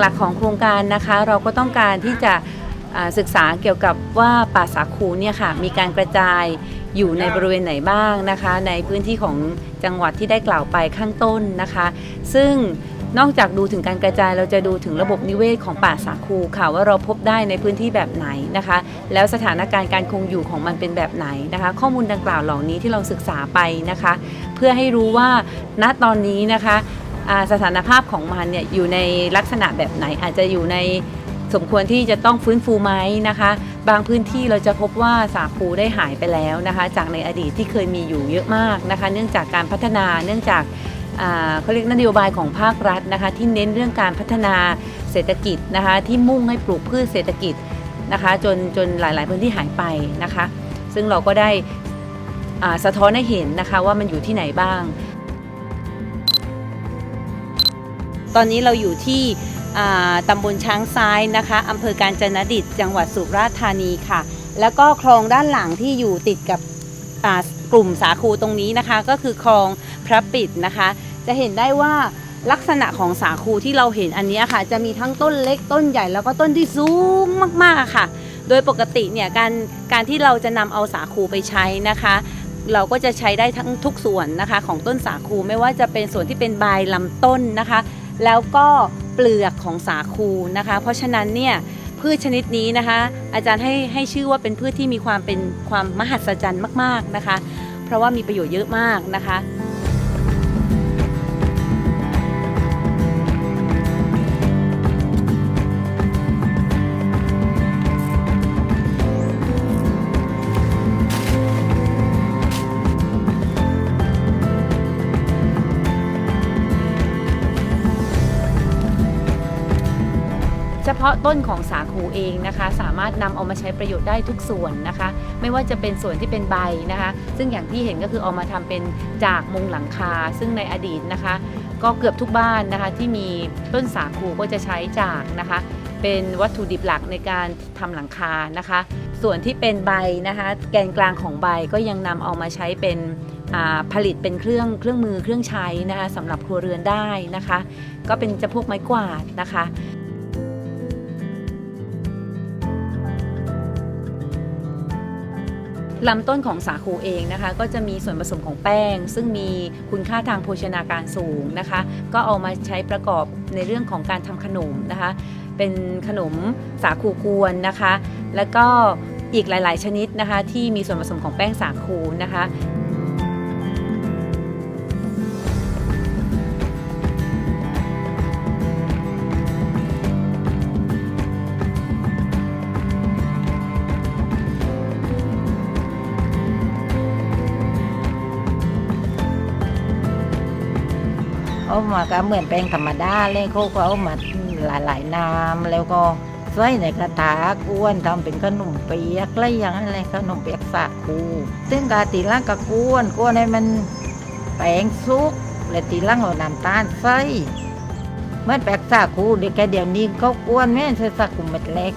หลักๆของโครงการนะคะ เราก็ต้องการที่จะศึกษาเกี่ยวกับว่าป่าสาคูเนี่ยค่ะมีการกระจายอยู่ในบริเวณไหนบ้างนะคะ ในพื้นที่ของจังหวัดที่ได้กล่าวไปข้างต้นนะคะ ซึ่งนอกจากดูถึงการกระจายเราจะดูถึงระบบนิเวศของป่าสาคูค่ะว่าเราพบได้ในพื้นที่แบบไหนนะคะ แล้วสถานการณ์การคงอยู่ของมันเป็นแบบไหนนะคะ ข้อมูลดังกล่าวเหล่านี้ที่เราศึกษาไปนะคะ เพื่อให้รู้ว่าณตอนนี้นะคะ สถานภาพของมันเนี่ยอยู่ในลักษณะแบบไหนอาจจะอยู่ในสมควรที่จะต้องฟื้นฟูไหมนะคะ บางพื้นที่เราจะพบว่าสาคูได้หายไปแล้วนะคะ จากในอดีตที่เคยมีอยู่เยอะมากนะคะ เนื่องจากการพัฒนาเนื่องจากเขาเรียกนโยบายของภาครัฐนะคะ ที่เน้นเรื่องการพัฒนาเศรษฐกิจนะคะ ที่มุ่งให้ปลูกพืชเศรษฐกิจนะคะ จนจนหลาย ๆ พื้นที่หายไปนะคะ ซึ่งเราก็ได้สะท้อนให้เห็นนะคะว่ามันอยู่ที่ไหนบ้าง ตอนนี้เราอยู่ที่ตำบลช้างซ้ายนะคะอำเภอการจนดิตจังหวัดสุราษฎร์ธานีค่ะ แล้วก็คลองด้านหลังที่อยู่ติดกับกลุ่มสาคูตรงนี้นะคะ ก็คือคลองพระปิดนะคะ จะเห็นได้ว่าลักษณะของสาคูที่เราเห็นอันนี้ค่ะ จะมีทั้งต้นเล็กต้นใหญ่แล้วก็ต้นที่สูงมากๆค่ะ โดยปกติเนี่ยการการที่เราจะนำเอาสาคูไปใช้นะคะ เราก็จะใช้ได้ทั้งทุกส่วนนะคะ ของต้นสาคูไม่ว่าจะเป็นส่วนที่เป็นใบลำต้นนะคะ แล้วก็เปลือกของสาคูนะคะ เพราะฉะนั้นเนี่ยพืชชนิดนี้นะคะ อาจารย์ให้ให้ชื่อว่าเป็นพืชที่มีความเป็นความมหัศจรรย์มาก ๆนะคะ เพราะว่ามีประโยชน์เยอะมากนะคะ เฉพาะต้นของสาคูเองนะคะ สามารถนำเอามาใช้ประโยชน์ได้ทุกส่วนนะคะ ไม่ว่าจะเป็นส่วนที่เป็นใบนะคะ ซึ่งอย่างที่เห็นก็คือเอามาทำเป็นจากมุงหลังคา ซึ่งในอดีตนะคะ ก็เกือบทุกบ้านนะคะที่มีต้นสาคูก็จะใช้จากนะคะ เป็นวัตถุดิบหลักในการทำหลังคานะคะ ส่วนที่เป็นใบนะคะ แกนกลางของใบก็ยังนำเอามาใช้เป็นผลิตเป็นเครื่องเครื่องมือเครื่องใช้นะคะสำหรับครัวเรือนได้นะคะ ก็เป็นจะพวกไม้กวาดนะคะ ลำต้นของสาคูเองนะคะ ก็จะมีส่วนผสมของแป้ง ซึ่งมีคุณค่าทางโภชนาการสูงนะคะ ก็เอามาใช้ประกอบในเรื่องของการทำขนมนะคะ เป็นขนมสาคูกวนนะคะ แล้วก็อีกหลาย ๆ ชนิดนะคะ ที่มีส่วนผสมของแป้งสาคูนะคะ เอามาก็เหมือนแป้งธรรมดาเลยเขาก็เอามาหลายๆน้ำแล้วก็ใส่ในกระถากวนทำเป็นขนมเปียกอะไรอย่างนั้ขนมเปียกสาคูซึ่งกาตีล่างก็กวนกวนให้มันแป้งสุกแล้วตีล่างเอาน้ำตาลใส่เมื่อแปลกสาคูเดี๋ยวแกเดี๋ยวนี้เขากวนแม่ใส่สาคูเม็ดเล็ก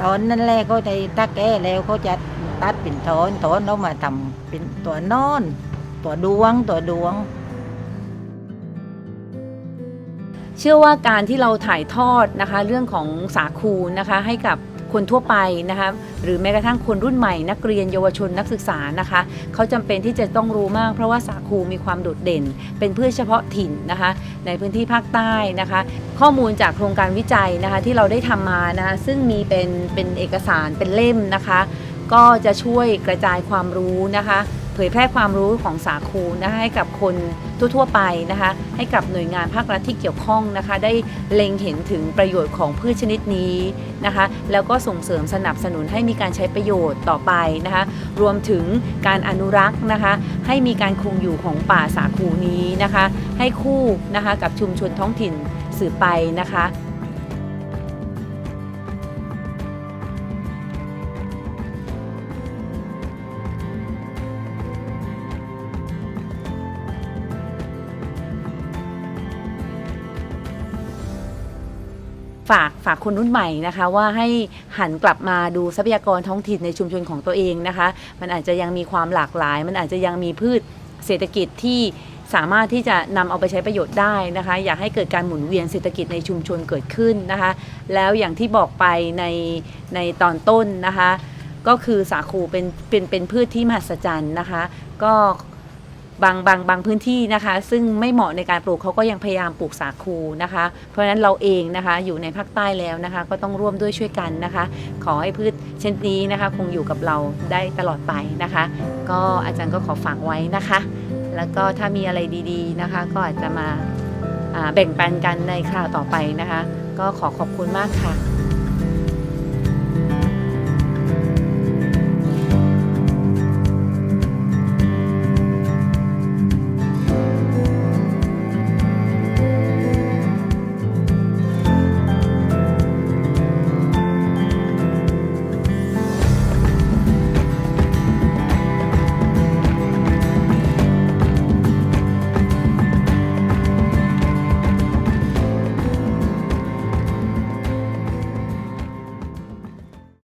ตอนนั้นแหละเขาจะถ้าแก่แล้วเขาจะตัดเป็นถอนถอนเอามาทำเป็นตัวนอน ตัวดวงตัวดวง เชื่อว่าการที่เราถ่ายทอดนะคะ เรื่องของสาคูนะคะให้กับคนทั่วไปนะคะหรือแม้กระทั่งคนรุ่นใหม่นักเรียนเยาวชนนักศึกษานะคะเขาจำเป็นที่จะต้องรู้มาก เพราะว่าสาคูมีความโดดเด่น เป็นพืชเฉพาะถิ่นนะคะ ในพื้นที่ภาคใต้นะคะ ข้อมูลจากโครงการวิจัยนะคะที่เราได้ทำมานะคะซึ่งมีเป็นเป็นเอกสารเป็นเล่มนะคะ ก็จะช่วยกระจายความรู้นะคะ เผยแพร่ความรู้ของสาคูนะคะให้กับคนทั่วๆไปนะคะ ให้กับหน่วยงานภาครัฐที่เกี่ยวข้องนะคะ ได้เล็งเห็นถึงประโยชน์ของพืชชนิดนี้นะคะ แล้วก็ส่งเสริมสนับสนุนให้มีการใช้ประโยชน์ต่อไปนะคะ รวมถึงการอนุรักษ์นะคะ ให้มีการคงอยู่ของป่าสาคูนี้นะคะ ให้คู่นะคะกับชุมชนท้องถิ่นสืบไปนะคะ ฝากฝากคนรุ่นใหม่นะคะ ว่าให้หันกลับมาดูทรัพยากรท้องถิ่นในชุมชนของตัวเองนะคะ มันอาจจะยังมีความหลากหลาย มันอาจจะยังมีพืชเศรษฐกิจที่สามารถที่จะนำเอาไปใช้ประโยชน์ได้นะคะ อยากให้เกิดการหมุนเวียนเศรษฐกิจในชุมชนเกิดขึ้นนะคะ แล้วอย่างที่บอกไปในในตอนต้นนะคะ ก็คือสาคูเป็นเป็นเป็นพืชที่มหัศจรรย์นะคะ ก็ บางบางบางพื้นที่นะคะ ซึ่งไม่เหมาะในการปลูกเขาก็ยังพยายามปลูกสาคูนะคะ เพราะฉะนั้นเราเองนะคะอยู่ในภาคใต้แล้วนะคะ ก็ต้องร่วมด้วยช่วยกันนะคะ ขอให้พืชเช่นนี้นะคะ คงอยู่กับเราได้ตลอดไปนะคะ ก็อาจารย์ก็ขอฝากไว้นะคะ แล้วก็ถ้ามีอะไรดีๆนะคะ ก็อาจจะมาอ่าแบ่งปันกันในคราวต่อไปนะคะ ก็ขอขอบคุณมากค่ะ